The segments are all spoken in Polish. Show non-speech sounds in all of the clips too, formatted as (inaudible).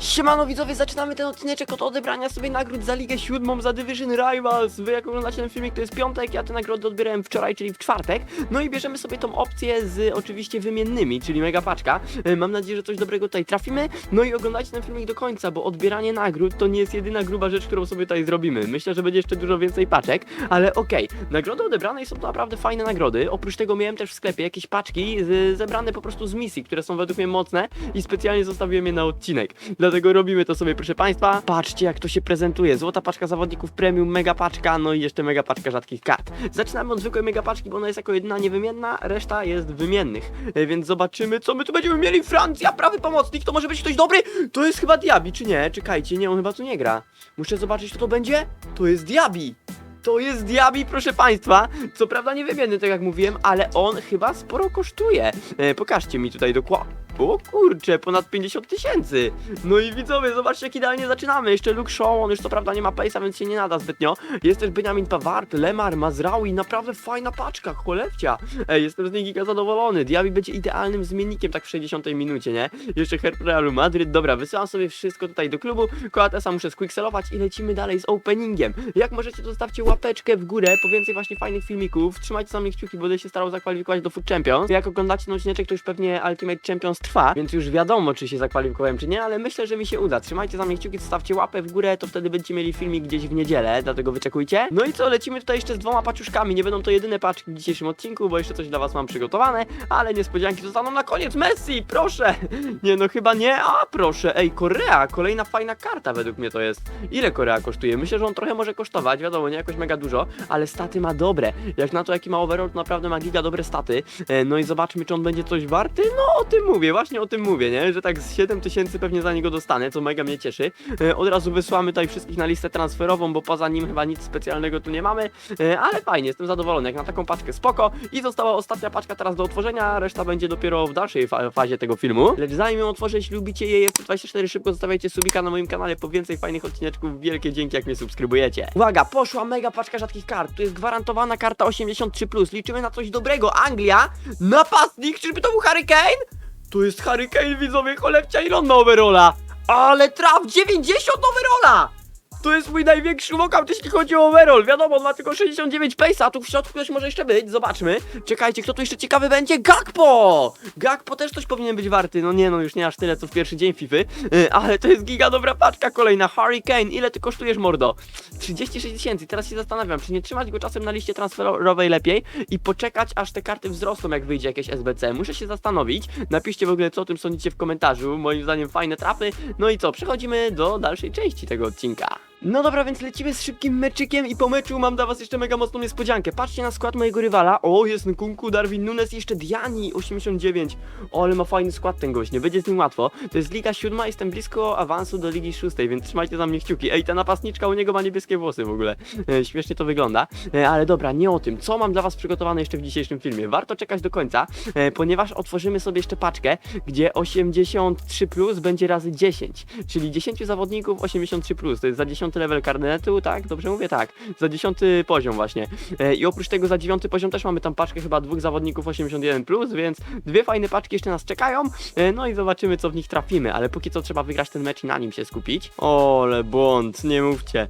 Siemano widzowie, zaczynamy ten odcineczek od odebrania sobie nagród za Ligę Siódmą, za Division Rivals. Wy jak oglądacie ten filmik, to jest piątek, ja te nagrody odbierałem wczoraj, czyli w czwartek. No i bierzemy sobie tą opcję z oczywiście wymiennymi, czyli mega paczka. E, Mam nadzieję, że coś dobrego tutaj trafimy. No i oglądajcie ten filmik do końca, bo odbieranie nagród to nie jest jedyna gruba rzecz, którą sobie tutaj zrobimy. Myślę, że będzie jeszcze dużo więcej paczek, ale okej. Nagrody odebrane są to naprawdę fajne nagrody. Oprócz tego miałem też w sklepie jakieś paczki zebrane po prostu z misji, które są według mnie mocne i specjalnie zostawiłem je na odcinek. Dlatego robimy to sobie, proszę Państwa. Patrzcie, jak to się prezentuje. Złota paczka zawodników premium, mega paczka, no i jeszcze mega paczka rzadkich kart. Zaczynamy od zwykłej mega paczki, bo ona jest jako jedyna niewymienna, reszta jest wymiennych. E, Więc zobaczymy, co my tu będziemy mieli. Francja, prawy pomocnik, to może być ktoś dobry? To jest chyba Diabi, czy nie? Czekajcie, nie, on chyba tu nie gra. Muszę zobaczyć, kto to będzie. To jest Diabi. To jest Diabi, proszę Państwa. Co prawda nie wymienny, tak jak mówiłem, ale on chyba sporo kosztuje. E, pokażcie mi tutaj dokładnie. O kurcze, ponad 50 tysięcy. No i widzowie, zobaczcie jak idealnie zaczynamy. Jeszcze Luke Shaw, on już co prawda nie ma pace'a, więc się nie nada zbytnio. Jest też Benjamin Pavard, Lemar, Mazraoui, naprawdę fajna paczka, cholewcia. Ej, jestem z niej giga zadowolony. Diaby będzie idealnym zmiennikiem tak w 60 minucie, nie? Jeszcze Herb Realu Madryt. Dobra, wysyłam sobie wszystko tutaj do klubu. Koatesa muszę squickselować i lecimy dalej z openingiem. Jak możecie, zostawcie łapeczkę w górę po więcej właśnie fajnych filmików. Trzymajcie za mnie kciuki, bo będę się starał zakwalifikować do Food Champions. Jak oglądacie ten odcineczek, to już pewnie Ultimate Champions trwa, więc już wiadomo, czy się zakwalifikowałem, czy nie, ale myślę, że mi się uda. Trzymajcie za mnie kciuki, zostawcie łapę w górę, to wtedy będziecie mieli filmik gdzieś w niedzielę, dlatego wyczekujcie. No i co, lecimy tutaj jeszcze z dwoma paczuszkami. Nie będą to jedyne paczki w dzisiejszym odcinku, bo jeszcze coś dla was mam przygotowane, ale niespodzianki zostaną na koniec. Messi, proszę! (laughs) Nie no, chyba nie, a proszę. Ej, Korea, kolejna fajna karta według mnie to jest. Ile Korea kosztuje? Myślę, że on trochę może kosztować, wiadomo, nie jakoś mega dużo, ale staty ma dobre. Jak na to, jaki ma overall, to naprawdę ma giga dobre staty. E, No i zobaczmy, czy on będzie coś warty. No, o tym mówię, właśnie o tym mówię, nie? Że tak z 7 tysięcy pewnie za niego dostanę, co mega mnie cieszy. E, Od razu wysłamy tutaj wszystkich na listę transferową, bo poza nim chyba nic specjalnego tu nie mamy. E, Ale fajnie, jestem zadowolony, jak na taką paczkę spoko. I została ostatnia paczka teraz do otworzenia, reszta będzie dopiero w dalszej fa fazie tego filmu. Lecz zanim ją otworzę, jeśli lubicie JF24, szybko zostawiajcie subika na moim kanale po więcej fajnych odcineczków. Wielkie dzięki, jak mnie subskrybujecie. Uwaga, poszła mega paczka rzadkich kart. Tu jest gwarantowana karta 83+. Liczymy na coś dobrego. Anglia, napastnik, czyżby to był Harry Kane? Tu jest Harry Kane, widzowie, cholewcia i on ma overalla. Ale traf, 90 overalla! To jest mój największy walkout, jeśli chodzi o overall. Wiadomo, on ma tylko 69 pace, a tu w środku ktoś może jeszcze być. Zobaczmy. Czekajcie, kto tu jeszcze ciekawy będzie? Gakpo! Gakpo też coś powinien być warty. No nie, no już nie aż tyle, co w pierwszy dzień FIFA. Yy, ale to jest giga dobra paczka kolejna. Hurricane, ile ty kosztujesz, mordo? 36 tysięcy. Teraz się zastanawiam, czy nie trzymać go czasem na liście transferowej lepiej i poczekać, aż te karty wzrosną, jak wyjdzie jakieś SBC. Muszę się zastanowić. Napiszcie w ogóle, co o tym sądzicie w komentarzu. Moim zdaniem fajne trapy. No i co, przechodzimy do dalszej części tego odcinka. No dobra, więc lecimy z szybkim meczykiem i po meczu mam dla was jeszcze mega mocną niespodziankę. Patrzcie na skład mojego rywala. O, jest Nkunku, Darwin Nunes i jeszcze Diani 89. O, ale ma fajny skład ten gość, nie będzie z nim łatwo. To jest Liga Siódma, jestem blisko awansu do Ligi Szóstej, więc trzymajcie za mnie kciuki. Ej, ta napastniczka u niego ma niebieskie włosy w ogóle. E, śmiesznie to wygląda. E, ale dobra, nie o tym. Co mam dla was przygotowane jeszcze w dzisiejszym filmie? Warto czekać do końca, e, ponieważ otworzymy sobie jeszcze paczkę, gdzie 83 plus będzie razy 10, czyli 10 zawodników 83 plus. To jest za 10 level karnetu, tak? Dobrze mówię? Tak. Za 10 poziom właśnie. E, I oprócz tego za 9 poziom też mamy tam paczkę chyba dwóch zawodników 81 plus, więc dwie fajne paczki jeszcze nas czekają. E, no i zobaczymy co w nich trafimy, ale póki co trzeba wygrać ten mecz i na nim się skupić. Ole błąd, nie mówcie.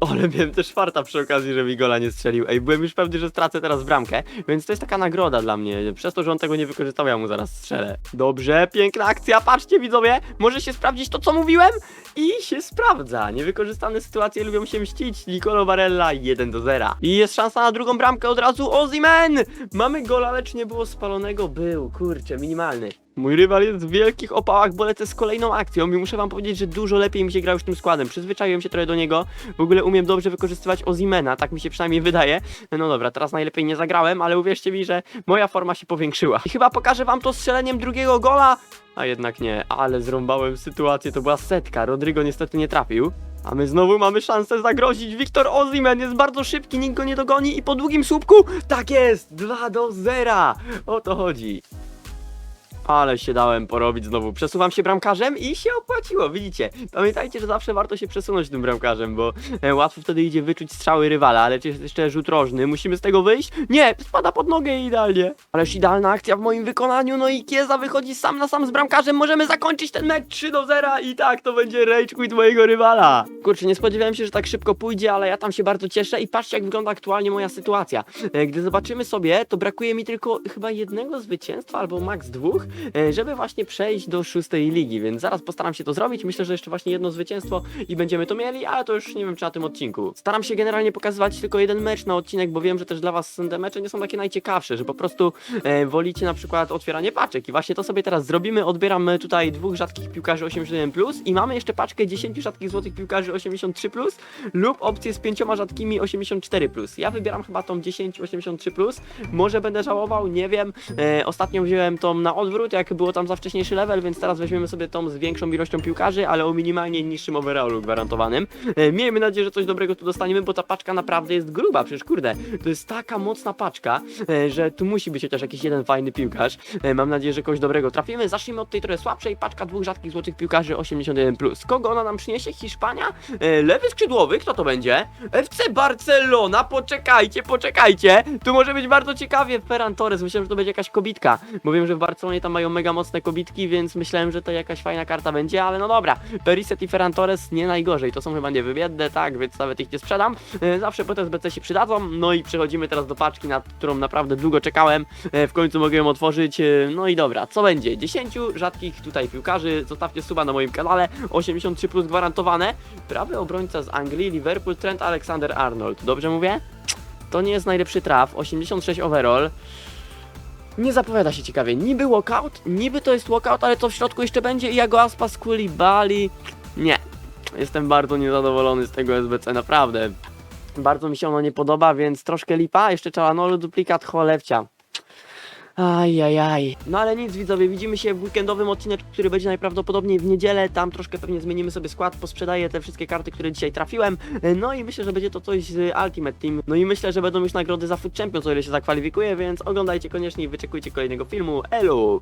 Ale miałem też farta przy okazji, że mi gola nie strzelił. Ej, byłem już pewny, że stracę teraz bramkę, więc to jest taka nagroda dla mnie. Przez to, że on tego nie wykorzystał, ja mu zaraz strzelę. Dobrze, piękna akcja, patrzcie widzowie, może się sprawdzić to, co mówiłem? I się sprawdza. Niewykorzystane sytuacje lubią się mścić. Nicolo Barella 1 do 0. I jest szansa na drugą bramkę od razu. Ozimen! Mamy gola, lecz nie było spalonego. Był, kurczę, minimalny. Mój rywal jest w wielkich opałach, bo lecę z kolejną akcją i muszę wam powiedzieć, że dużo lepiej mi się gra już tym składem. Przyzwyczaiłem się trochę do niego. W ogóle umiem dobrze wykorzystywać Ozimena, tak mi się przynajmniej wydaje. No dobra, teraz najlepiej nie zagrałem, ale uwierzcie mi, że moja forma się powiększyła. I chyba pokażę wam to strzeleniem drugiego gola. A jednak nie, ale zrąbałem sytuację, to była setka. Rodrigo niestety nie trafił. A my znowu mamy szansę zagrozić. Wiktor Ozimen jest bardzo szybki, nikt go nie dogoni i po długim słupku tak jest! 2 do 0! O to chodzi. Ale się dałem porobić znowu. Przesuwam się bramkarzem i się opłaciło, widzicie. Pamiętajcie, że zawsze warto się przesunąć tym bramkarzem, bo e, łatwo wtedy idzie wyczuć strzały rywala, ale jest jeszcze rzut rożny? Musimy z tego wyjść? Nie, spada pod nogę idealnie. Ależ idealna akcja w moim wykonaniu, no i Kieza wychodzi sam na sam z bramkarzem, możemy zakończyć ten mecz 3 do 0 i tak, to będzie rage quit mojego rywala. Kurczę, nie spodziewałem się, że tak szybko pójdzie, ale ja tam się bardzo cieszę i patrzcie jak wygląda aktualnie moja sytuacja. E, Gdy zobaczymy sobie, to brakuje mi tylko chyba jednego zwycięstwa albo max dwóch, żeby właśnie przejść do szóstej ligi, więc zaraz postaram się to zrobić. Myślę, że jeszcze właśnie jedno zwycięstwo i będziemy to mieli, ale to już nie wiem czy na tym odcinku. Staram się generalnie pokazywać tylko jeden mecz na odcinek, bo wiem, że też dla was te mecze nie są takie najciekawsze, że po prostu e, wolicie na przykład otwieranie paczek i właśnie to sobie teraz zrobimy. Odbieram e, tutaj dwóch rzadkich piłkarzy 81+, i mamy jeszcze paczkę 10 rzadkich złotych piłkarzy 83+, lub opcję z pięcioma rzadkimi 84+. Ja wybieram chyba tą 10 83+, może będę żałował, nie wiem. E, ostatnio wziąłem tą na odwrót, jak było tam za wcześniejszy level, więc teraz weźmiemy sobie tą z większą ilością piłkarzy, ale o minimalnie niższym overallu gwarantowanym. E, miejmy nadzieję, że coś dobrego tu dostaniemy, bo ta paczka naprawdę jest gruba, przecież kurde, to jest taka mocna paczka, e, że tu musi być chociaż jakiś jeden fajny piłkarz. E, mam nadzieję, że kogoś dobrego trafimy. Zacznijmy od tej trochę słabszej, paczka dwóch rzadkich złotych piłkarzy 81+. Kogo ona nam przyniesie? Hiszpania? Lewy skrzydłowy, kto to będzie? FC Barcelona, poczekajcie, poczekajcie. Tu może być bardzo ciekawie. Ferran Torres, myślałem, że to będzie jakaś kobitka, bo wiem, że w Barcelonie tam mają mega mocne kobitki, więc myślałem, że to jakaś fajna karta będzie, ale no dobra. Periset i Ferran Torres nie najgorzej, to są chyba niewybiedne, tak, więc nawet ich nie sprzedam. E, Zawsze po SBC się przydadzą. No i przechodzimy teraz do paczki, na którą naprawdę długo czekałem. E, W końcu mogę ją otworzyć. E, No i dobra, co będzie? 10 rzadkich tutaj piłkarzy. Zostawcie suba na moim kanale. 83 plus gwarantowane. Prawy obrońca z Anglii, Liverpool, Trent Alexander-Arnold. Dobrze mówię? To nie jest najlepszy traf. 86 overall. Nie zapowiada się ciekawie. Niby walkout, niby to jest walkout, ale to w środku jeszcze będzie Iago Aspas, Koulibaly. Nie. Jestem bardzo niezadowolony z tego SBC, naprawdę. Bardzo mi się ono nie podoba, więc troszkę lipa. Jeszcze Czalanolu, duplikat Cholewcia. Ajajaj. No ale nic widzowie, widzimy się w weekendowym odcineczku, który będzie najprawdopodobniej w niedzielę. Tam troszkę pewnie zmienimy sobie skład, posprzedaję te wszystkie karty, które dzisiaj trafiłem. No i myślę, że będzie to coś z Ultimate Team. No i myślę, że będą już nagrody za Food Champions, o ile się zakwalifikuje, więc oglądajcie koniecznie i wyczekujcie kolejnego filmu. Elu!